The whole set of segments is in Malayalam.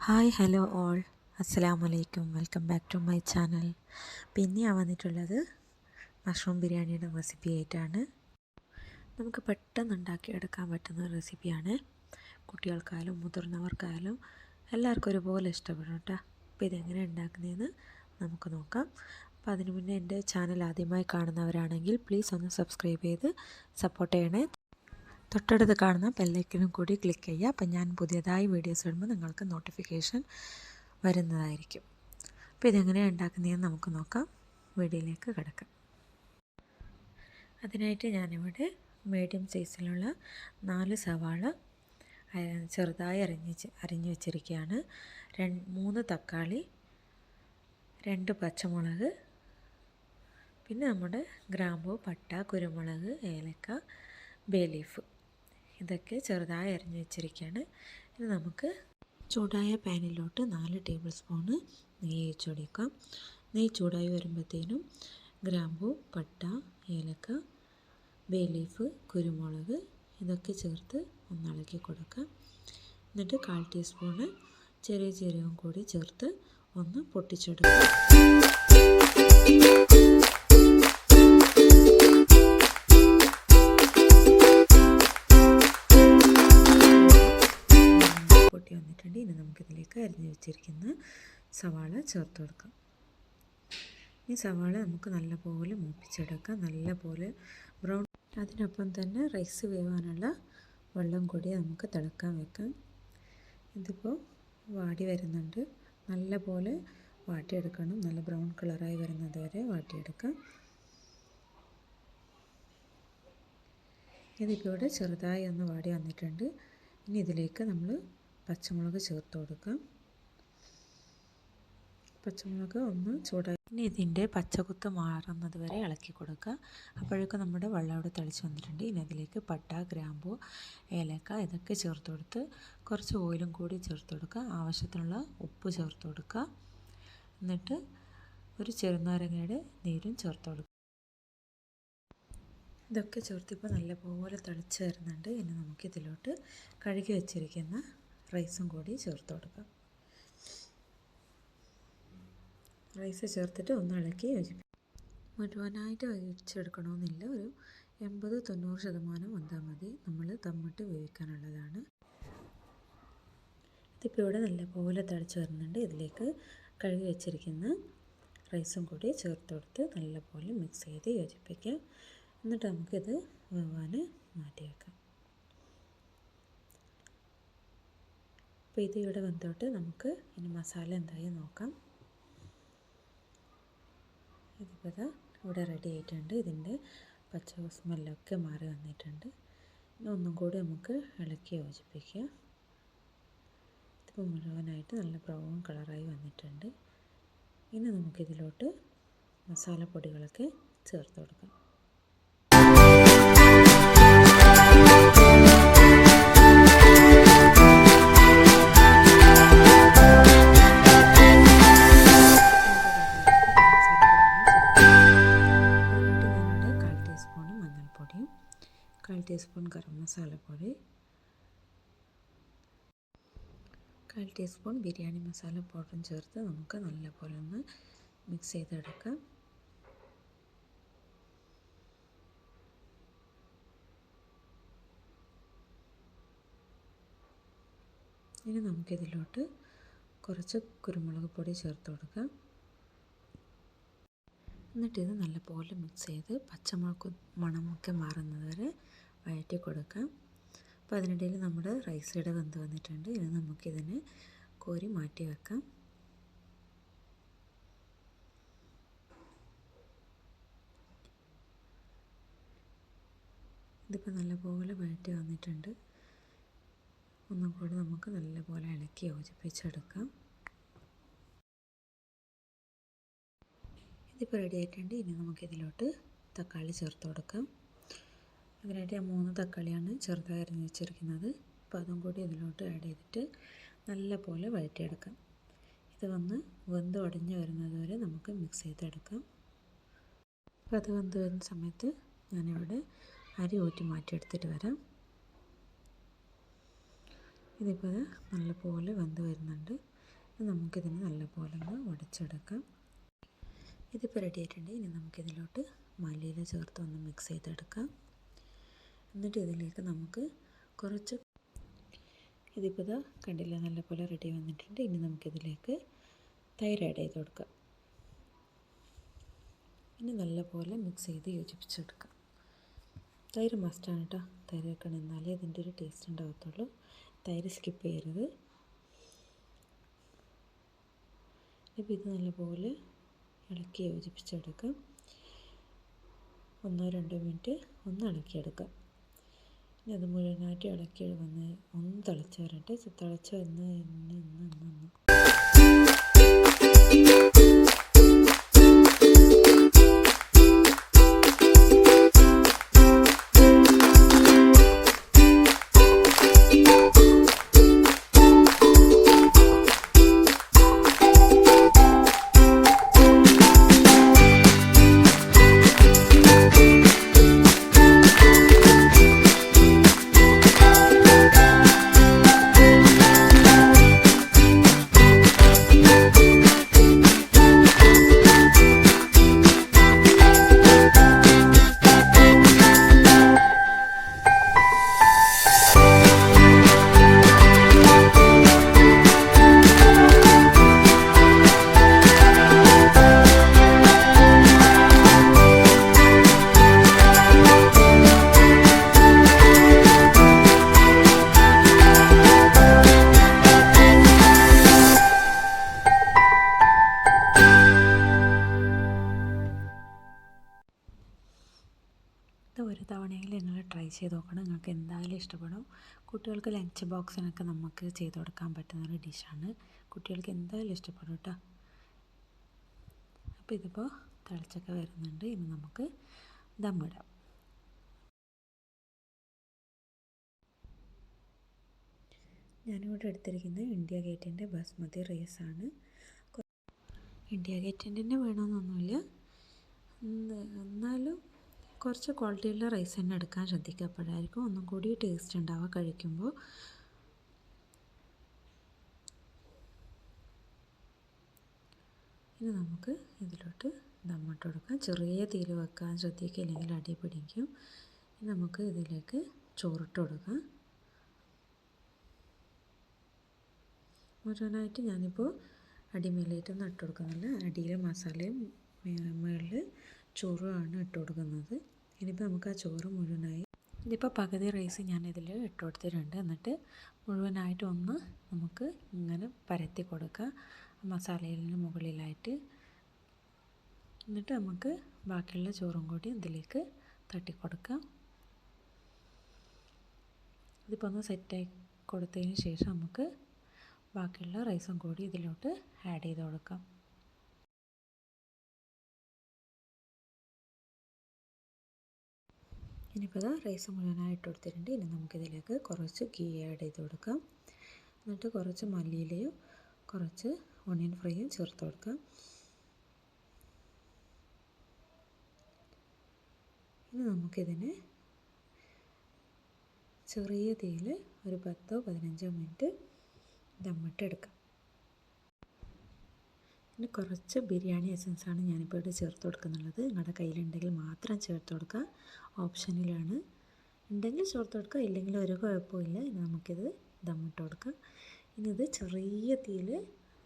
Hi hello all. അസ്സലാമു അലൈക്കും. Welcome back to my channel. പിന്നെയാണ് വന്നിട്ടുള്ളത് മഷ്റൂം ബിരിയാണിയുടെ റെസിപ്പി ആയിട്ടാണ്. നമുക്ക് പെട്ടെന്ന് ഉണ്ടാക്കിയെടുക്കാൻ പറ്റുന്ന റെസിപ്പിയാണ്. കുട്ടികൾക്കായാലും മുതിർന്നവർക്കായാലും എല്ലാവർക്കും ഒരുപോലെ ഇഷ്ടപ്പെടും കേട്ടോ. അപ്പോൾ ഇതെങ്ങനെ ഉണ്ടാക്കുന്നതെന്ന് നമുക്ക് നോക്കാം. അപ്പോൾ അതിനു മുന്നേ എന്റെ ചാനൽ ആദ്യമായി കാണുന്നവരാണെങ്കിൽ പ്ലീസ് ഒന്ന് സബ്സ്ക്രൈബ് ചെയ്ത് സപ്പോർട്ട് ചെയ്യണേ. തൊട്ടടുത്ത് കാണുന്ന ബെല്ലൈക്കനും കൂടി ക്ലിക്ക് ചെയ്യുക. അപ്പം ഞാൻ പുതിയതായി വീഡിയോസ് ഇടുമ്പോൾ നിങ്ങൾക്ക് നോട്ടിഫിക്കേഷൻ വരുന്നതായിരിക്കും. അപ്പോൾ ഇതെങ്ങനെയാണ് ഉണ്ടാക്കുന്നതെന്ന് നമുക്ക് നോക്കാം. വീഡിയോയിലേക്ക് കിടക്കാം. അതിനായിട്ട് ഞാനിവിടെ മീഡിയം സൈസിലുള്ള നാല് സവാള ചെറുതായി അരിഞ്ഞ് അരിഞ്ഞു വെച്ചിരിക്കുകയാണ്. രണ്ട് മൂന്ന് തക്കാളി രണ്ട് പച്ചമുളക് പിന്നെ നമ്മുടെ ഗ്രാമ്പു പട്ട കുരുമുളക് ഏലക്ക ബേ ലീഫ്. ഇതൊക്കെ ചെറുതായി അരിഞ്ഞ് വെച്ചിരിക്കുകയാണ്. ഇനി നമുക്ക് ചൂടായ പാനിലോട്ട് നാല് ടേബിൾ സ്പൂണ് നെയ്യ് ഒഴിച്ച് നെയ്യ് ചൂടായി വരുമ്പോഴത്തേനും ഗ്രാമ്പു പട്ട ഏലക്ക ബേ ലീഫ് കുരുമുളക് ഇതൊക്കെ ചേർത്ത് ഒന്നിളക്കി കൊടുക്കാം. എന്നിട്ട് കാൽ ടീസ്പൂണ് ചെറിയ ജീരകം കൂടി ചേർത്ത് ഒന്ന് പൊട്ടിച്ചെടുക്കാം. വെച്ചിരിക്കുന്ന സവാള ചേർത്ത് കൊടുക്കാം. ഈ സവാള നമുക്ക് നല്ലപോലെ മൂപ്പിച്ചെടുക്കാം. നല്ലപോലെ ബ്രൗൺ അതിനൊപ്പം തന്നെ റൈസ് വേവാനുള്ള വെള്ളം കൂടി നമുക്ക് തിളക്കാൻ വെക്കാം. ഇതിപ്പോൾ വാടി വരുന്നുണ്ട്. നല്ലപോലെ വാട്ടിയെടുക്കണം. നല്ല ബ്രൗൺ കളറായി വരുന്നത് വരെ വാട്ടിയെടുക്കാം. ഇതിപ്പോൾ ഇവിടെ ചെറുതായി ഒന്ന് വാടി വന്നിട്ടുണ്ട്. ഇനി ഇതിലേക്ക് നമ്മൾ പച്ചമുളക് ചേർത്ത് കൊടുക്കാം. പച്ചമുളക് ഒന്ന് ചൂടായി. ഇനി ഇതിന്റെ പച്ചകുത്ത് മാറുന്നത് വരെ ഇളക്കി കൊടുക്കുക. അപ്പോഴേക്കും നമ്മുടെ വെള്ളം അവിടെ തളിച്ച് വന്നിട്ടുണ്ട്. ഇനി അതിലേക്ക് പട്ട ഗ്രാമ്പു ഏലക്ക ഇതൊക്കെ ചേർത്ത് കൊടുത്ത് കുറച്ച് ഓയിലും കൂടി ചേർത്ത് കൊടുക്കുക. ആവശ്യത്തിനുള്ള ഉപ്പ് ചേർത്ത് കൊടുക്കുക. എന്നിട്ട് ഒരു ചെറുനാരങ്ങയുടെ നീരും ചേർത്ത് കൊടുക്കുക. ഇതൊക്കെ ചേർത്തിപ്പോൾ നല്ലപോലെ തിളച്ച് വരുന്നുണ്ട്. ഇനി നമുക്കിതിലോട്ട് കഴുകി വെച്ചിരിക്കുന്ന റൈസും കൂടി ചേർത്ത് കൊടുക്കാം. റൈസ് ചേർത്തിട്ട് ഒന്ന് ഇളക്കി യോജിപ്പിക്കും. മുഴുവനായിട്ട് വേവിച്ചെടുക്കണമെന്നില്ല. ഒരു എൺപത് തൊണ്ണൂറ് ശതമാനം വന്നാൽ മതി. നമ്മൾ തമ്മിട്ട് വേവിക്കാനുള്ളതാണ്. ഇതിപ്പോൾ ഇവിടെ നല്ലപോലെ തിളച്ച് വരുന്നുണ്ട്. ഇതിലേക്ക് കഴുകി വെച്ചിരിക്കുന്ന റൈസും കൂടി ചേർത്ത് കൊടുത്ത് നല്ലപോലെ മിക്സ് ചെയ്ത് യോജിപ്പിക്കാം. എന്നിട്ട് നമുക്കിത് വേവാൻ മാറ്റി വെക്കാം അപ്പോൾ ഇത് ഇവിടെ വന്നിട്ട് നമുക്ക് ഇനി മസാല എന്തായി നോക്കാം. ഇതിപ്പോൾ ഇത് ഇവിടെ റെഡി ആയിട്ടുണ്ട്. ഇതിന്റെ പച്ച സ്മെല്ലൊക്കെ മാറി വന്നിട്ടുണ്ട്. ഇനി ഒന്നും കൂടി നമുക്ക് ഇളക്കി യോജിപ്പിക്കുക ഇതിപ്പോൾ മുഴുവനായിട്ട് നല്ല ബ്രൗൺ കളറായി വന്നിട്ടുണ്ട്. ഇനി നമുക്കിതിലോട്ട് മസാലപ്പൊടികളൊക്കെ ചേർത്ത് കൊടുക്കാം. കാൽ ടീസ്പൂൺ ബിരിയാണി മസാല പൗഡറും ചേർത്ത് നമുക്ക് നല്ലപോലെ ഒന്ന് മിക്സ് ചെയ്തെടുക്കാം. ഇനി നമുക്കിതിലോട്ട് കുറച്ച് കുരുമുളക് പൊടി ചേർത്ത് കൊടുക്കാം. എന്നിട്ട് ഇത് നല്ലപോലെ മിക്സ് ചെയ്ത് പച്ചമുളക് മണമൊക്കെ മാറുന്നത് വരെ വഴറ്റി കൊടുക്കാം. അപ്പോൾ അതിനിടയിൽ നമ്മുടെ റൈസ് ഇവിടെ വെന്ത് വന്നിട്ടുണ്ട്. ഇനി നമുക്കിതിനെ കോരി മാറ്റി വെക്കാം. ഇതിപ്പോൾ നല്ലപോലെ വഴറ്റി വന്നിട്ടുണ്ട്. ഒന്നും കൂടെ നമുക്ക് നല്ലപോലെ ഇളക്കി യോജിപ്പിച്ചെടുക്കാം. ഇതിപ്പോൾ റെഡി ആയിട്ടുണ്ട്. ഇനി നമുക്കിതിലോട്ട് തക്കാളി ചേർത്ത് കൊടുക്കാം. അതിനായിട്ട് ഞാൻ മൂന്ന് തക്കാളിയാണ് ചെറുതായി അരിഞ്ഞ് വെച്ചിരിക്കുന്നത്. അപ്പോൾ അതും കൂടി ഇതിലോട്ട് ആഡ് ചെയ്തിട്ട് നല്ലപോലെ വഴറ്റിയെടുക്കാം. ഇത് വന്ന് വെന്ത് ഉടഞ്ഞ് വരുന്നത് വരെ നമുക്ക് മിക്സ് ചെയ്തെടുക്കാം. അപ്പോൾ അത് വെന്ത് വരുന്ന സമയത്ത് ഞാനിവിടെ അരി ഊറ്റി മാറ്റിയെടുത്തിട്ട് വരാം. ഇതിപ്പോൾ നല്ല നല്ലപോലെ വെന്ത് വരുന്നുണ്ട്. നമുക്കിതിന് നല്ലപോലെ ഒന്ന് ഉടച്ചെടുക്കാം. ഇതിപ്പോൾ റെഡി ആയിട്ടുണ്ട്. ഇനി നമുക്കിതിലോട്ട് മല്ലിയില ചേർത്ത് ഒന്ന് മിക്സ് ചെയ്തെടുക്കാം. എന്നിട്ട് ഇതിലേക്ക് നമുക്ക് കുറച്ച് ഇതിപ്പോൾ ഇതാ കണ്ടില്ല നല്ലപോലെ റെഡി വന്നിട്ടുണ്ട്. ഇനി നമുക്കിതിലേക്ക് തൈര് ആഡ് ചെയ്ത് കൊടുക്കാം. ഇനി നല്ലപോലെ മിക്സ് ചെയ്ത് യോജിപ്പിച്ചെടുക്കാം. തൈര് മസ്റ്റാണ് കേട്ടോ തൈര് വെക്കണം എന്നാലേ ഇതിന്റെ ഒരു ടേസ്റ്റ് ഉണ്ടാകത്തുള്ളൂ തൈര് സ്കിപ്പ് ചെയ്യരുത്. ഇപ്പം ഇത് നല്ലപോലെ ഇളക്കി യോജിപ്പിച്ചെടുക്കാം. ഒന്നോ രണ്ടോ മിനിറ്റ് ഒന്ന് ഇളക്കിയെടുക്കാം. അത് മുഴുവനായിട്ട് ഇളക്കി വന്ന് ഒന്ന് തിളച്ച് വരട്ടെ. തിളച്ച് വന്ന് ഇന്ന് ഇന്ന് ഇന്ന് ഒരു തവണയെങ്കിലും നിങ്ങൾ ട്രൈ ചെയ്ത് നോക്കണം. നിങ്ങൾക്ക് എന്തായാലും ഇഷ്ടപ്പെടും. കുട്ടികൾക്ക് ലഞ്ച് ബോക്സിനൊക്കെ നമുക്ക് ചെയ്ത് കൊടുക്കാൻ പറ്റുന്ന ഒരു ഡിഷാണ്. കുട്ടികൾക്ക് എന്തായാലും ഇഷ്ടപ്പെടും കേട്ടോ. അപ്പോൾ ഇതിപ്പോൾ തിളച്ചൊക്കെ വരുന്നുണ്ട്. ഇനി നമുക്ക് ദമ്മിടാം ഞാനിവിടെ എടുത്തിരിക്കുന്നത് ഇന്ത്യ ഗേറ്റിന്റെ ബസ്മതി റൈസ് ആണ് ഇന്ത്യ ഗേറ്റിന്റെ തന്നെ വേണമെന്നൊന്നുമില്ല. എന്നാലും കുറച്ച് ക്വാളിറ്റിയുള്ള റൈസ് തന്നെ എടുക്കാൻ ശ്രദ്ധിക്കുക അപ്പോഴായിരിക്കും ഒന്നും കൂടി ടേസ്റ്റ് ഉണ്ടാവുക കഴിക്കുമ്പോൾ. ഇനി നമുക്ക് ഇതിലോട്ട് ദമ്മിട്ട് കൊടുക്കാം. ചെറിയ തീര് വെക്കാൻ ശ്രദ്ധിക്കുക ഇല്ലെങ്കിൽ അടി പിടിക്കും. ഇനി നമുക്ക് ഇതിലേക്ക് ചോറിട്ട് കൊടുക്കാം. മുഴുവനായിട്ട് ഞാനിപ്പോൾ അടിമേലേറ്റൊന്നും ഇട്ട് കൊടുക്കുന്നില്ല. അടിയിൽ മസാലയും മുകളിൽ ചോറുമാണ് ഇട്ട് കൊടുക്കുന്നത്. ഇനിയിപ്പോൾ നമുക്ക് ആ ചോറ് മുഴുവനായി ഇതിപ്പോൾ പകുതി റൈസ് ഞാൻ ഞാനിതിൽ ഇട്ട് കൊടുത്തിട്ടുണ്ട്. എന്നിട്ട് മുഴുവനായിട്ട് ഒന്ന് നമുക്ക് ഇങ്ങനെ പരത്തി കൊടുക്കുക. മസാലയിലിന് മുകളിലായിട്ട് എന്നിട്ട് നമുക്ക് ബാക്കിയുള്ള ചോറും കൂടി ഇതിലേക്ക് തട്ടിക്കൊടുക്കാം ഇതിപ്പോൾ ഒന്ന് സെറ്റായി കൊടുത്തതിന് ശേഷം നമുക്ക് ബാക്കിയുള്ള റൈസും കൂടി ഇതിലോട്ട് ആഡ് ചെയ്ത് കൊടുക്കാം. ഇനിയിപ്പോൾ ഇതാ റൈസ് മുഴുവനായിട്ട് കൊടുത്തിട്ടുണ്ട് ഇനി നമുക്കിതിലേക്ക് കുറച്ച് ഗീ ആഡ് ചെയ്ത് കൊടുക്കാം. എന്നിട്ട് കുറച്ച് മല്ലിയിലയും കുറച്ച് ഓണിയൻ ഫ്രൈയും ചേർത്ത് കൊടുക്കാം. ഇനി നമുക്കിതിനെ ചെറിയ തീയിൽ ഒരു പത്തോ പതിനഞ്ചോ മിനിറ്റ് ദമ്മിട്ട് എടുക്കാം പിന്നെ കുറച്ച് ബിരിയാണി എസൻസാണ് ഞാനിപ്പോൾ ഇവിടെ ചേർത്ത് കൊടുക്കുന്നുള്ളത്. നിങ്ങളുടെ കയ്യിലുണ്ടെങ്കിൽ മാത്രം ചേർത്ത് കൊടുക്കുക ഓപ്ഷനിലാണ്. ഉണ്ടെങ്കിൽ ചേർത്ത് കൊടുക്കുക ഇല്ലെങ്കിൽ ഒരു കുഴപ്പമില്ല ഇനി നമുക്കിത് ദമ്മിട്ട് കൊടുക്കാം. ഇനി ഇത് ചെറിയ തീയിൽ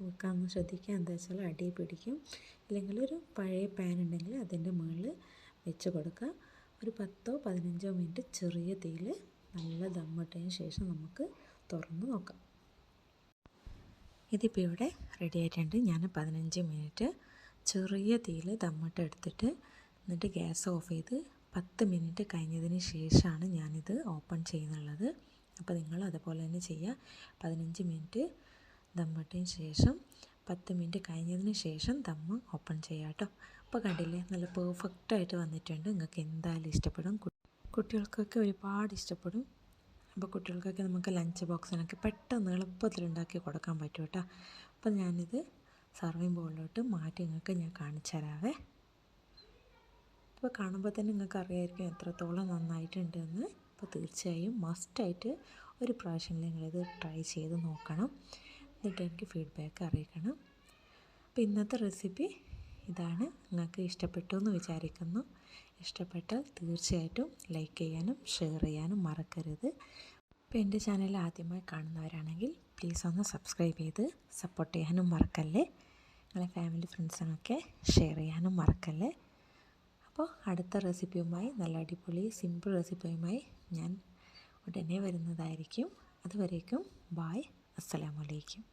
വെക്കാൻ ശ്രദ്ധിക്കുക. എന്താ വെച്ചാൽ അടി പിടിക്കും. ഇല്ലെങ്കിൽ ഒരു പഴയ പാൻ ഉണ്ടെങ്കിൽ അതിന്റെ മുകളിൽ വെച്ച് കൊടുക്കുക. ഒരു പത്തോ പതിനഞ്ചോ മിനിറ്റ് ചെറിയ തീയിൽ നല്ല ദമ്മിട്ടതിന് ശേഷം നമുക്ക് തുറന്ന് നോക്കാം. ഇതിപ്പോൾ ഇവിടെ റെഡി ആയിട്ടുണ്ട്. ഞാൻ പതിനഞ്ച് മിനിറ്റ് ചെറിയ തീയിൽ ദമ്മിട്ട് എടുത്തിട്ട് എന്നിട്ട് ഗ്യാസ് ഓഫ് ചെയ്ത് പത്ത് മിനിറ്റ് കഴിഞ്ഞതിന് ശേഷമാണ് ഞാനിത് ഓപ്പൺ ചെയ്യുന്നുള്ളത്. അപ്പോൾ നിങ്ങൾ അതുപോലെ തന്നെ ചെയ്യുക പതിനഞ്ച് മിനിറ്റ് ദമ്മിട്ടതിന് ശേഷം പത്ത് മിനിറ്റ് കഴിഞ്ഞതിന് ശേഷം ദമ്മ ഓപ്പൺ ചെയ്യുക കേട്ടോ അപ്പോൾ കണ്ടില്ലേ നല്ല പെർഫെക്റ്റായിട്ട് വന്നിട്ടുണ്ട്. നിങ്ങൾക്ക് എന്തായാലും ഇഷ്ടപ്പെടും. കുട്ടികൾക്കൊക്കെ ഒരുപാട് ഇഷ്ടപ്പെടും. അപ്പോൾ കുട്ടികൾക്കൊക്കെ നമുക്ക് ലഞ്ച് ബോക്സിനൊക്കെ പെട്ടെന്ന് എളുപ്പത്തിൽ ഉണ്ടാക്കി കൊടുക്കാൻ പറ്റും കേട്ടോ. അപ്പം ഞാനിത് സർവിങ് ബോളിലോട്ട് മാറ്റി നിങ്ങൾക്ക് ഞാൻ കാണിച്ചു തരാവേ. അപ്പോൾ കാണുമ്പോൾ തന്നെ നിങ്ങൾക്ക് അറിയായിരിക്കും എത്രത്തോളം നന്നായിട്ടുണ്ട് എന്ന് അപ്പോൾ തീർച്ചയായും മസ്റ്റായിട്ട് ഒരു പ്രാവശ്യം നിങ്ങളിത് ട്രൈ ചെയ്ത് നോക്കണം. എന്നിട്ട് എനിക്ക് ഫീഡ്ബാക്ക് അറിയിക്കണം. അപ്പോൾ ഇന്നത്തെ റെസിപ്പി ഇതാണ്. നിങ്ങൾക്ക് ഇഷ്ടപ്പെട്ടു എന്ന് വിചാരിക്കുന്നു. ഇഷ്ടപ്പെട്ടാൽ തീർച്ചയായിട്ടും ലൈക്ക് ചെയ്യാനും ഷെയർ ചെയ്യാനും മറക്കരുത്. അപ്പോൾ എന്റെ ചാനൽ ആദ്യമായി കാണുന്നവരാണെങ്കിൽ പ്ലീസ് ഒന്ന് സബ്സ്ക്രൈബ് ചെയ്ത് സപ്പോർട്ട് ചെയ്യാനും മറക്കല്ലേ? നിങ്ങളെ ഫാമിലി ഫ്രണ്ട്സിനൊക്കെ ഷെയർ ചെയ്യാനും മറക്കല്ലേ? അപ്പോൾ അടുത്ത റെസിപ്പിയുമായി നല്ല അടിപൊളി സിമ്പിൾ റെസിപ്പിയുമായി ഞാൻ ഉടനെ വരുന്നതായിരിക്കും. അതുവരേക്കും ബായ് അസ്സലാമലൈക്കും